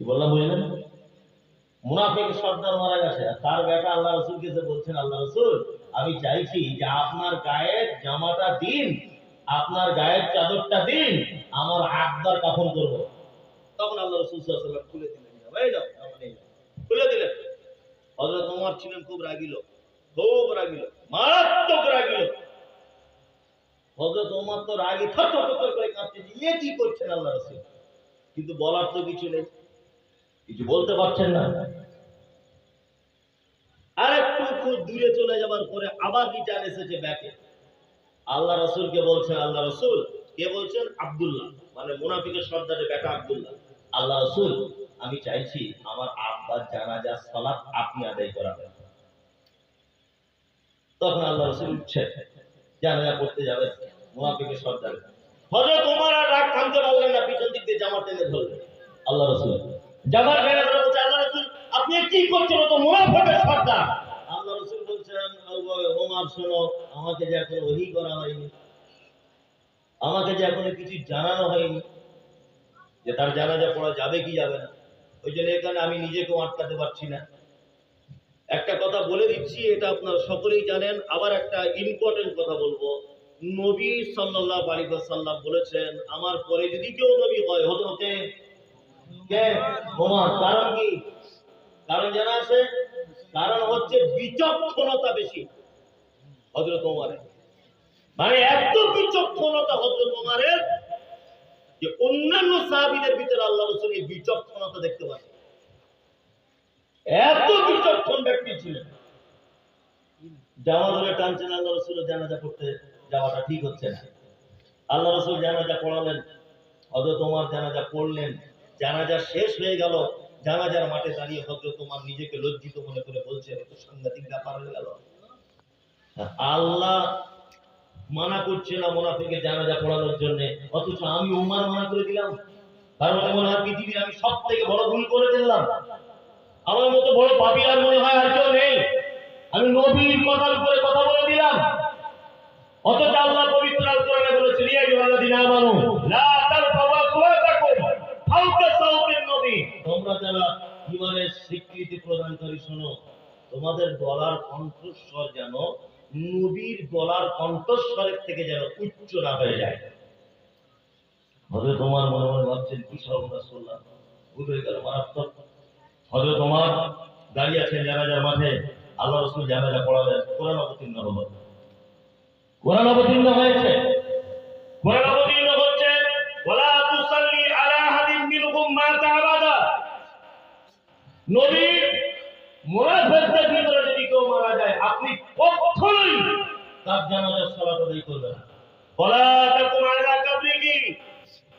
কি বললাম বুঝলেন? মুনাফিক সর্দার মারা গেছে আর তার বেটা আল্লাহ রসুলকে যে বলছেন আল্লাহ রসুল আমি চাইছি যে আপনার গায়ের জামাটা দিন আপনার গায়ের চাদরটা দিন আমার আব্বার কাফন করব। তখন আল্লাহ রসুল ওয়াসাল্লাম খুলে দিলেন খুলে দিলেন। হযরত ওমর ছিলেন খুব রাগিল খুব রাগিল মারাত্মক রাগিল হযরত ওমর তো রাগে থর থর করে কাঁপছে যে, কি করছেন আল্লাহ রসুল? কিন্তু বলার তো কিছু নেই। কিছু বলতে পারছেন না। আর একটু খুব দূরে চলে যাবার পরে আবার রিটার্ন এসেছে ব্যাকে আল্লাহ রসুলকে বলছেন, আল্লাহ রসুল, কে বলছেন? আব্দুল্লাহ। মানে মুনাফিকের সর্দারের বেটা আব্দুল্লাহ। আল্লাহ রসুল, আমি চাইছি আমার আব্বার জানাজা সালাত আপনি আদায় করাবেন। তখন আল্লাহ রসুল উঠছে জানাজা করতে যাবে মুনাফিকের সর্দার। হজরত তোমার আর রাগ থামতে পারলেন না, পিছন দিক দিয়ে জামা টেনে ধরলেন। আল্লাহ রসুল জামা টেনে ধরে বলছে, আল্লাহ আপনি কি করছেন? তো আল্লাহ বলছেন আমাকে যে এখন ওহি করা হয়নি, আমাকে যে কিছু জানানো হয়নি, যে তার জানাজা পড়া যাবে কি যাবে না, ওই জন্য এখানে আমি নিজেকেও আটকাতে পারছি না। একটা কথা বলে দিচ্ছি, এটা আপনারা সকলেই জানেন, আবার একটা ইম্পর্টেন্ট কথা বলব। নবী সাল্লাল্লাহু আলাইহি ওয়াসাল্লাম বলেছেন, আমার পরে যদি কেউ নবী হয় হতে হতে ওমর কারণ কি? কারণ জানা আছে? কারণ হচ্ছে বিচক্ষণতা বেশি। হযরত ওমরের। মানে এত বিচক্ষণতা হযরত ওমরের যে অন্যান্য সাহাবীদের ভিতরে আল্লাহ রাসূল এই বিচক্ষণতা দেখতে পান। এত বিচক্ষণ ব্যক্তি ছিলেন। জামা ধরে টানছেন আল্লাহ রসুল জানাজা করতে যাওয়াটা ঠিক হচ্ছে না। আল্লাহ রসুল জানাজা পড়ালেন। হজরত তোমার জানাজা পড়লেন। জানাজা শেষ হয়ে গেল। জানাজার মাঠে দাঁড়িয়ে হজরত তোমার নিজেকে লজ্জিত মনে করে বলছে এত সাংঘাতিক ব্যাপার হয়ে গেল। আল্লাহ মানা করছে না মোনাফিকে জানাজা পড়ানোর জন্য। অথচ আমি উমার মানা করে দিলাম। তার মানে মনে হয় পৃথিবীর আমি সব থেকে বড় ভুল করে দিলাম আমার মতো বড় পাপি আর মনে হয় আর কেউ নেই। আমি নবীর কথার উপরে কথা বলে দিলাম। অথচ আল্লাহ পবিত্র আল কোরআনে বলেছেন, ইয়া আইয়ুহাল্লাযীনা আমানু যারা ঈমানের স্বীকৃতি প্রদানকারী শোনো। তোমাদের গলার কণ্ঠস্বর যেন নবীর গলার কণ্ঠস্বরের থেকে যেন উচ্চ না হয়ে যায়। হবে তোমার মনে মনে ভাবছেন, কি সর্বনাশ করলাম? ভুল হয়ে গেল, মারাত্মক। হয়তো তোমার দাঁড়িয়ে আছেন জানাজার মাঠে। আল্লাহ রসুল জানাজা পড়ালেন। কোরআন অবতীর্ণ হলো। কোরআন অবতীর্ণ হয়েছে। কোরআন অবতীর্ণ হচ্ছে। নবী মুনাফিকদের ভিতরে যদি কেউ মারা যায়, আপনি কখনোই তার জানাজার সালাত আদায় করবেন না। তাকুম আলা কাবরিহি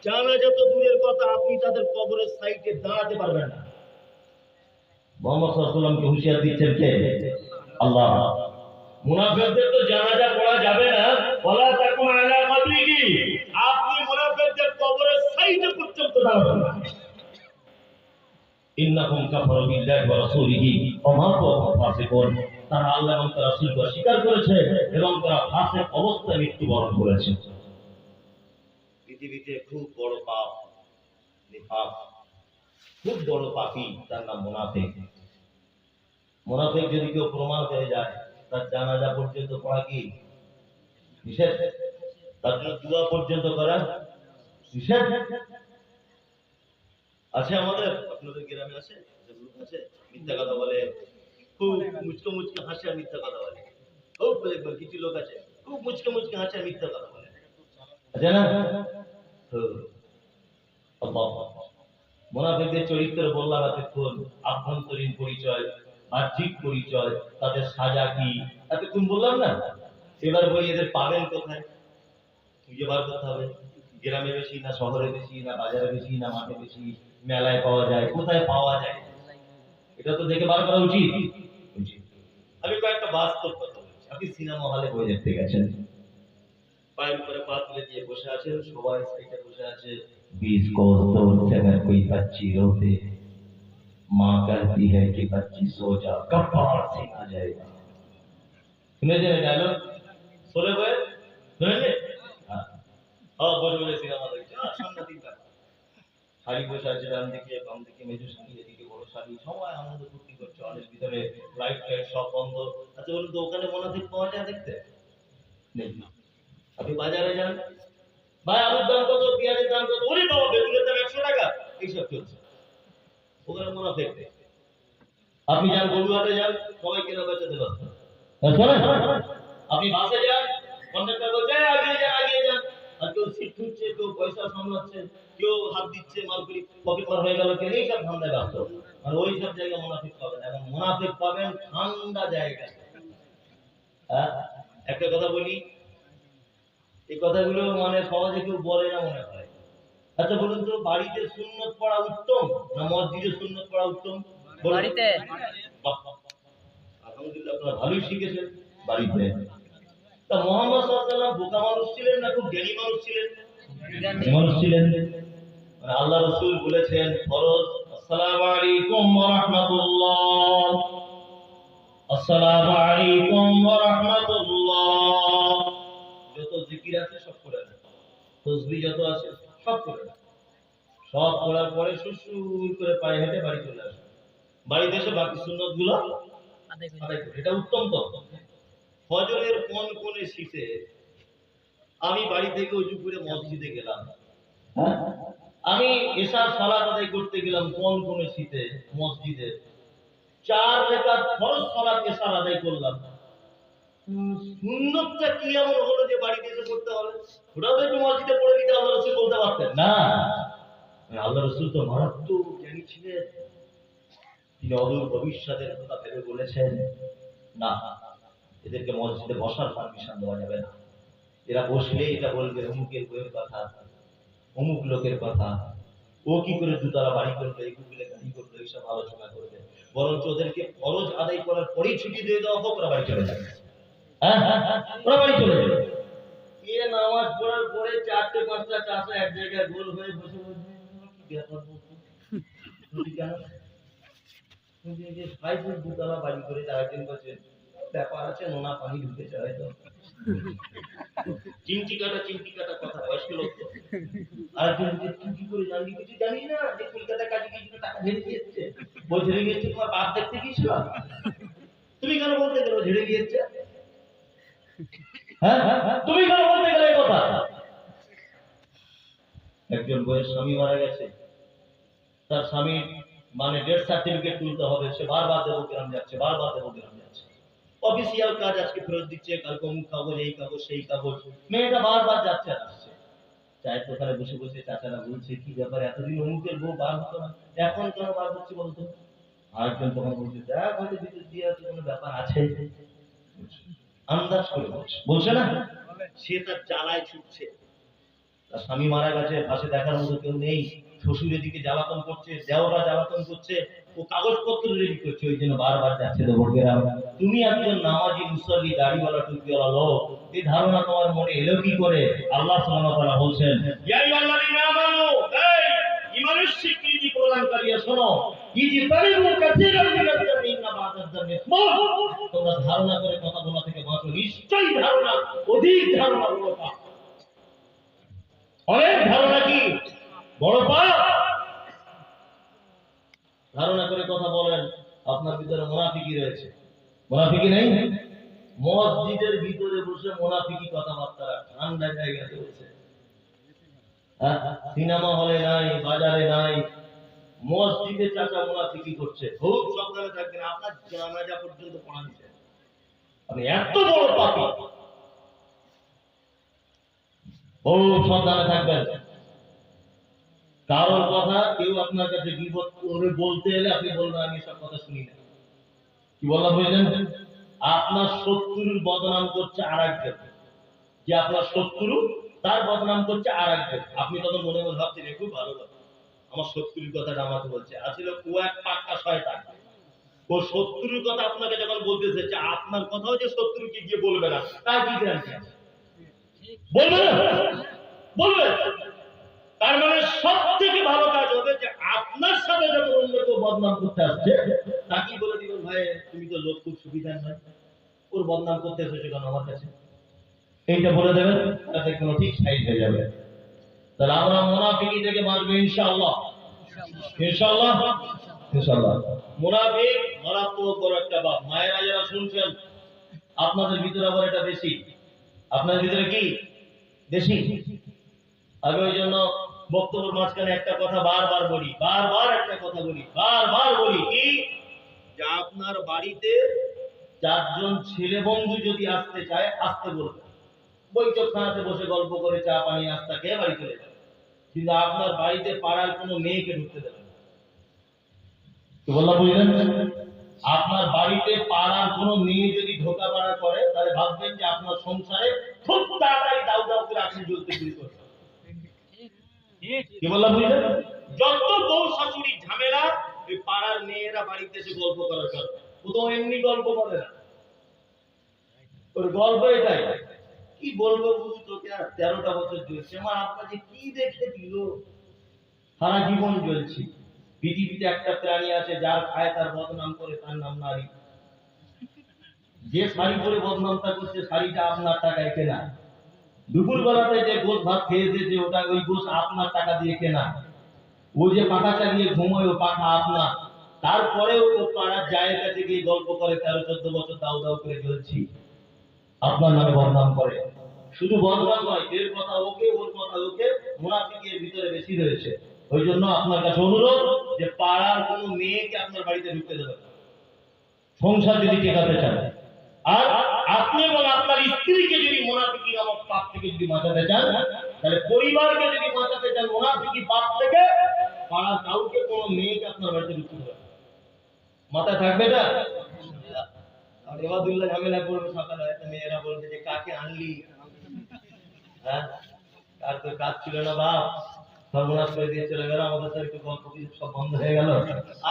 জানাজা তো দূরের কথা, আপনি তাদের কবরের সাইডে দাঁড়াতে পারবেন না। মোহাম্মদ সাল্লামকে হুঁশিয়ার দিচ্ছেন কে? আল্লাহ। মুনাফিকদের তো জানাজা পড়া যাবে না। ওয়ালা তাকুম আলা কাবরিহি আপনি মুনাফিকদের কবরের সাইডে পর্যন্ত দাঁড়াবেন না। ইন্নাহুম কাফারু বিল্লাহি ওয়া রাসূলিহি। ফাসিকুন। তারা আল্লাহ এবং তার রাসূলকে অস্বীকার করেছে এবং তারা ফাসিক অবস্থায় মৃত্যুবরণ করেছে। পৃথিবীতে খুব বড় পাপ, নিফাক, খুব বড় পাপী, তার নাম মুনাফিক। মুনাফিক যদি কেউ প্রমাণ হয়ে যায়, তার জানাজা পর্যন্ত পড়া কি নিষেধ? তার জন্য দোয়া পর্যন্ত করা নিষেধ? আছে আমাদের, আপনাদের গ্রামে আছে আছে, মিথ্যা কথা বলে, খুব মুচকে মুচকে হাসে আর মিথ্যা কথা বলে। খুব দেখবেন, কিছু লোক আছে, খুব মুচকে মুচকে হাসে আর মিথ্যা কথা বলে। আছে না? মোনাফিকদের চরিত্র বললাম এতক্ষণ আভ্যন্তরীণ পরিচয় বাহ্যিক পরিচয়, তাদের সাজা কি? এতক্ষণ বললাম না? এবার বলি এদের পাবেন কোথায়? খুঁজে বার করতে হবে। গ্রামে বেশি না শহরে বেশি না বাজারে বেশি না মাঠে বেশি? মেলায় পাওয়া যায় কোথায় পাওয়া যায় এটা তো দেখে বার করা উচিত উচিত আমি কয়েকটা বাস্তব কথা বলছি আপনি সিনেমা হলে বই দেখতে গেছেন পায়ের উপরে পা তুলে দিয়ে বসে আছেন সবাই সাইডে বসে আছে बीस कोस दूर से अगर कोई बच्ची रोते माँ कहती है कि बच्ची सो जा कपार से आ जाएगा শুনেছেন ডায়লগ শোনে বই শুনেছে হ্যাঁ হ্যাঁ বসে বসে সিনেমা দেখছে আহ, সাংঘাতিক ব্যাপার শাড়ি বসে আছে ডান দিকে বাম দিকে মেজো শাড়ি এদিকে বড় শাড়ি সবাই আনন্দ ফুর্তি করছে অনেক ভিতরে লাইট টাইট সব বন্ধ। আচ্ছা বলুন তো ওখানে মোনাফিক পাওয়া যায় দেখতে? নেই আপনি বাজারে যান। ভাই আলুর দাম কত? পেঁয়াজের দাম কত? ওরে বাবা বেগুনের দাম একশো টাকা। এইসব চলছে। ওখানে মোনাফিক নেই আপনি যান গরুহাটে যান সবাই কেনা বেচাতে ব্যস্ত আপনি বাসে যান কন্ডাক্টর বলছে "এই, আগিয়ে যান আর কেউ পয়সা সামলাচ্ছে কেউ হাত দিচ্ছে মালগুলি হয়ে গেল কেন? এইসব ধান্দায় ব্যস্ত। আর ওই সব জায়গায় মুনাফিক পাবেন। এখন মুনাফিক পাবেন ঠান্ডা জায়গায়। হ্যাঁ? একটা কথা বলি এই কথাগুলো মানে সহজে কেউ বলে না মনে হয়। আচ্ছা বলুন তো বাড়িতে সুন্নত পড়া উত্তম না মসজিদে সুন্নত পড়া উত্তম? বাড়িতে। আলহামদুলিল্লাহ আপনারা ভালোই শিখেছেন বাড়িতে। তা মোহাম্মদ সাল্লাল্লাহু বোকা মানুষ ছিলেন না খুব জ্ঞানী মানুষ ছিলেন? মানুষ ছিলেন আল্লাহ রাসূল বলেছেন ফরজ। আসসালামু আলাইকুম ওয়া রাহমাতুল্লাহ আসসালামু আলাইকুম ওয়া রাহমাতুল্লাহ যত জিকির আছে সব করে তসবিহ যত আছে সব করে সব করার পরে সুসুর করে পায়ে হেঁটে বাড়ি চলে আসে বাড়িতে এসে বাকি সুন্নতগুলো এটা উত্তম ফজরের কোন কোণে শীতে আমি বাড়ি থেকে উজু করে মসজিদে গেলাম। হ্যাঁ? আমি এশার সালাত আদায় করতে গেলাম কোন কোণে শীতে? মসজিদে। চার রেখাত ফরজ সালাত এশার আদায় করলাম। সুন্নতটা কি এমন হলো যে বাড়িতে এসে করতে হবে? ওটাও তো একটু মসজিদে পড়ে আল্লাহ রসুল বলতে পারতেন। না। আল্লাহ রসুল তো মারাত্মক জ্ঞানী ছিলেন। তিনি অদূর ভবিষ্যতের কথা ভেবে বলেছেন না এদেরকে মসজিদে বসার পারমিশন দেওয়া যাবে না। এরা বসলে এটা বলবে অমুকের বইয়ের কথা অমুক লোকের কথা। ও কি করে দুতলা বাড়ি করবে এই গুগলে গাড়ি করবে এইসব আলোচনা করবে। বরঞ্চ ওদেরকে ফরজ আদায় করার পরেই ছুটি দিয়ে দেওয়া হোক ওরা বাড়ি চলে যাবে। হ্যাঁ? হ্যাঁ হ্যাঁ, ওরা বাড়ি চলে যাবে। এ নামাজ পড়ার পরে চারটে পাঁচটা চাষা এক জায়গায় গোল হয়ে বসে বলছে কি ব্যাপার ভাই বোন দুতলা বাড়ি করে আরেকজন বলছে ব্যাপার আছে নোনা পানি ঢুকেছে হয়তো। চিমটি কাটা কাটা কথা বয়স্ক লোক তো। তুই কি করে কিছু জানি না যে কলকাতা কাজে কিছু টাকা দিয়েছে বই ঝেড়ে গিয়েছে তোমার বাপ দেখতে গিয়েছিল তুমি কেন বলতে গেলো ঝেড়ে গিয়েছে হ্যাঁ হ্যাঁ, তুমি কেন বলতে গেলে কথা? একজন বইয়ের স্বামী মারা গেছে। তার স্বামী মানে ডেথ সার্টিফিকেট তুলতে হবে সে বারবার দেবো গ্রাম যাচ্ছে বারবার দেবো গ্রাম যাচ্ছে। অফিসিয়াল কাজ আজকে ফেরত দিচ্ছে, কালকে অমুক কাগজ, এই কাগজ, সেই কাগজ। মেয়েটা বারবার যাচ্ছে আর আসছে। চায়ের দোকানে বসে বসে চাচারা বলছে, কি ব্যাপার, এতদিন অমুকের বউ বার হতো না? এখন কেন বার হচ্ছে বলতো? আরেকজন তখন বলছে, দেখ হয়তো বিদ্যুৎ দিয়ে আছে, কোনো ব্যাপার আছে? আন্দাজ করে বলছে। বলছে না? সে তার জ্বালায় ছুটছে। তার স্বামী মারা গেছে, পাশে দেখার মতো কেউ নেই। শ্বশুরের দিকে জ্বালাতন করছে, দেওরা জ্বালাতন করছে, ও কাগজপত্র রেডি করছে, ওই জন্য বারবার যাচ্ছে তো ভোটেরা তুমি একজন নামাজি মুসল্লি, দাড়িওয়ালা, টুপিওয়ালা লোক, এই ধারণা তোমার মনে এলো কি করে? আল্লাহ সুবহানাহু বলছেন ধারণা করে কথা বলা থেকে বাঁচো, নিশ্চয়ই ধারণা, অধিক ধারণা অনেক ধারণা কি? বড় পাপ? ধারণা করে কথা বলেন আপনার ভিতরে মোনাফিকি রয়েছে। মোনাফিকি নেই? মসজিদের ভিতরে বসে মোনাফিকি কথাবার্তা ঠান্ডা জায়গাতে বসে হ্যাঁ, সিনেমা হলে নাই বাজারে নাই মসজিদে চাচা মোনাফিকি করছে। খুব সাবধানে থাকবেন আপনার জানাজা পর্যন্ত পড়া দিচ্ছে আপনি এত বড় পাপি। খুব থাকবেন। কারোর কথা কেউ আপনার কাছে বিপদ করে বলতে এলে আপনি বলবেন, আমি সব কথা শুনি না। কি বললাম বুঝলেন আপনার শত্রুর বদনাম করছে আর একজন যে আপনার শত্রু, তার বদনাম করছে আর একজন আপনি তখন মনে মনে ভাবছেন খুব ভালো কথা। আমার শত্রুর কথাটা আমাকে বলছে। আসলে ও এক পাক্কা শয়তান। ও শত্রুর কথা আপনাকে যখন বলতেছে, যে আপনার কথাও যে শত্রুকে গিয়ে বলবে না। তার কি বলবে? বলবে। তার মানে সব থেকে ভালো কাজ হবে যে আপনার সাথে যখন অন্য কেউ বদনাম করতে আসছে তাকে বলে দিবেন, ভাই, তুমি তো লোক, খুব নয়। ওর বদনাম করতে আমার কাছে? এইটা বলে দেবেন, তাতে কোনো ঠিক হয়ে যাবে। তাহলে আমরা মোনাফিকি থেকে বাঁচবো মুনাফিক মারাত্মক বড় একটা বাপ। মায়েরা যারা শুনছেন, আপনাদের ভিতরে আবার এটা বেশি। আপনাদের ভিতরে কি? বেশি আমি ওই জন্য বক্তব্যের মাঝখানে একটা কথা বারবার বলি, বারবার একটা কথা বলি, বারবার বলি কি? আপনার বাড়িতে চারজন ছেলে বন্ধু যদি আসতে চায়, আসতে বলবে। বৈঠকখানাতে বসে গল্প করে চা, পানি, নাস্তা, খেয়ে বাড়ি চলে যাবে। কিন্তু আপনার বাড়িতে পাড়ার কোনো মেয়েকে ঢুকতে দেবে না। বললাম, বুঝলেন? আপনার বাড়িতে পাড়ার কোনো মেয়ে যদি ঢোকা পাড়া করে, তাহলে ভাববেন যে আপনার সংসারে খুব তাড়াতাড়ি দাউ দাউ করে জ্বলতে শুরু করবে কি বললাম বুঝলেন যত বউ শাশুড়ি ঝামেলা পাড়ার মেয়েরা বাড়িতে এসে গল্প করার এমনি গল্প করে না। ওর গল্প এটাই। কি বলব বুঝু তোকে আর? তেরোটা বছর চলছে। আমার যে কি দেখে দিল? সারা জীবন চলছি পৃথিবীতে একটা প্রাণী আছে, যার খায় তার বদনাম করে তার নাম নারী। যে শাড়ি পরে বদনামটা করছে, শাড়িটা আপনার টাকায় কেনা। দুপুর বেলাতে যে গোস ভাত খেয়েছে, যে ওটা ওই গোস আপনার টাকা দিয়ে কেনা। ও যে পাখা চালিয়ে ঘুমোয়, ও পাখা আপনার। তারপরেও ও পাড়ার জায়ের কাছে গিয়ে গল্প করে, তেরো, চোদ্দ বছর দাউ দাউ করে চলছি আপনার নামে বদনাম করে। শুধু বদনাম নয়, এর কথা ওকে, ওর কথা ওকে, মুনাফিকের ভিতরে বেশি রয়েছে। ওই জন্য আপনার কাছে অনুরোধ যে পাড়ার কোনো মেয়েকে আপনার বাড়িতে ঢুকতে দেবেন সংসার যদি টেকাতে চান। আর আপনি এবং আপনার স্ত্রীকে যদি মুনাফিকি নামক পাপ থেকে যদি বাঁচাতে চান, তাহলে পরিবারকে যদি বাঁচাতে চান মুনাফিকি পাপ থেকে, পাড়ার কাউকে কোনো মেয়েকে আপনার বাড়িতে ঢুকতে দেবেন না। মাথায় থাকবে না আর এবাদুল্লাহ ঝামেলা করবে সকালে হয়তো মেয়েরা বলবে যে, কাকে আনলি? হ্যাঁ? তোর কাজ ছিল না বাপ? সর্বনাশ করে দিয়ে চলে গেল, আমাদের তো একটু গল্প কিছু সব বন্ধ হয়ে গেল।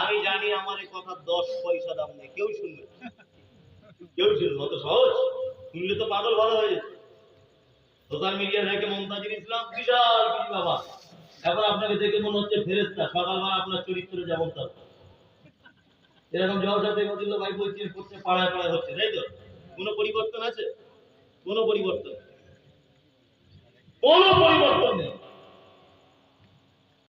আমি জানি আমার এই কথা দশ পয়সা দাম নেই, কেউ শুনবে কেউ শুনবে অত সহজ। শুনলে তো পাগল ভালো হয়ে যেত। সোশ্যাল মিডিয়া থেকে মমতাজুল ইসলাম বিশাল কিছু বাবা। এখন আপনাকে দেখে মনে হচ্ছে ফেরেস্তা সকালবেলা আপনার চরিত্র যেমন তার। এরকম জবাব থেকে বলছিল ভাই বলছি করছে পাড়ায় পাড়ায় হচ্ছে, তাই তো? কোনো পরিবর্তন আছে? কোনো পরিবর্তন। কোনো পরিবর্তন নেই।